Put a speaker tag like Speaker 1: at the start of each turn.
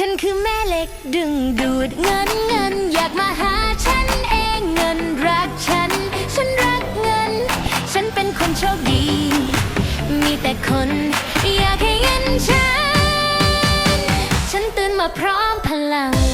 Speaker 1: ฉันคือแม่เหล็กดึงดูดเงินเงินอยากมาหาฉันเองเงินรักฉัน ฉันรักเงิน ฉันเป็นคนโชคดี มีแต่คนอยากให้เงินฉัน ฉันตื่นมาพร้อมพลัง